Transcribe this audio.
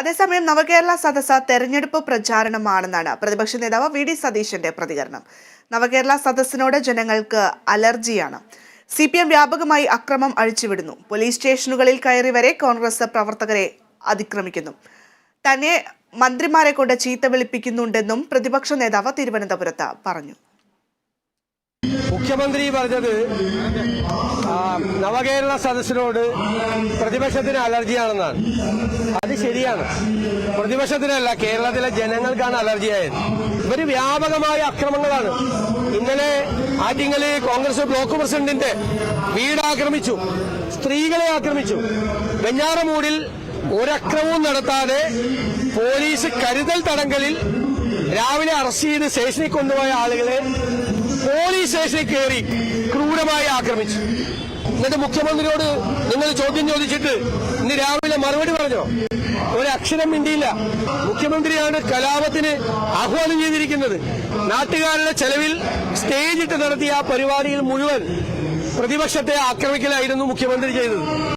അതേസമയം നവകേരള സദസ്സ് തെരഞ്ഞെടുപ്പ് പ്രചാരണമാണെന്നാണ് പ്രതിപക്ഷ നേതാവ് വി ഡി സതീശന്റെ പ്രതികരണം. നവകേരള സദസ്സിനോട് ജനങ്ങൾക്ക് അലർജിയാണ്. സി പി എം വ്യാപകമായി അക്രമം അഴിച്ചുവിടുന്നു. പോലീസ് സ്റ്റേഷനുകളിൽ കയറി വരെ കോൺഗ്രസ് പ്രവർത്തകരെ അതിക്രമിക്കുന്നു. തന്നെ മന്ത്രിമാരെ കൊണ്ട് ചീത്ത വിളിപ്പിക്കുന്നുണ്ടെന്നും പ്രതിപക്ഷ നേതാവ് തിരുവനന്തപുരത്ത് പറഞ്ഞു. മുഖ്യമന്ത്രി പറഞ്ഞത് നവകേരള സദസ്സിനോട് പ്രതിപക്ഷത്തിന് അലർജിയാണെന്നാണ്. ശരിയാണ്. പ്രതിപക്ഷത്തിനല്ല കേരളത്തിലെ ജനങ്ങൾക്കാണ് അലർജിയായത് ഇവർ വ്യാപകമായ അക്രമങ്ങളാണ്. ഇന്നലെ ആറ്റിങ്ങലിൽ കോൺഗ്രസ് ബ്ലോക്ക് പ്രസിഡന്റിന്റെ വീട് ആക്രമിച്ചു. സ്ത്രീകളെ ആക്രമിച്ചു. വെഞ്ഞാറമൂടിൽ ഒരക്രമവും നടത്താതെ പോലീസ് കരുതൽ തടങ്കലിൽ രാവിലെ അറസ്റ്റ് ചെയ്ത് സ്റ്റേഷനിൽ കൊണ്ടുപോയ ആളുകളെ പോലീസ് സ്റ്റേഷനിൽ കയറി ക്രൂരമായി ആക്രമിച്ചു. എന്നിട്ട് മുഖ്യമന്ത്രിയോട് നിങ്ങൾ ചോദ്യം ചോദിച്ചിട്ട് ഇന്ന് രാവിലെ മറുപടി പറഞ്ഞോ? അക്ഷരം മിണ്ടിയില്ല. മുഖ്യമന്ത്രിയാണ് കലാപത്തിന് ആഹ്വാനം ചെയ്തിരിക്കുന്നത്. നാട്ടുകാരുടെ ചെലവിൽ സ്റ്റേജ് ഇട്ട് നടത്തിയ ആ പരിപാടിയിൽ മുഴുവൻ പ്രതിപക്ഷത്തെ ആക്രമിക്കലായിരുന്നു മുഖ്യമന്ത്രി ചെയ്തത്.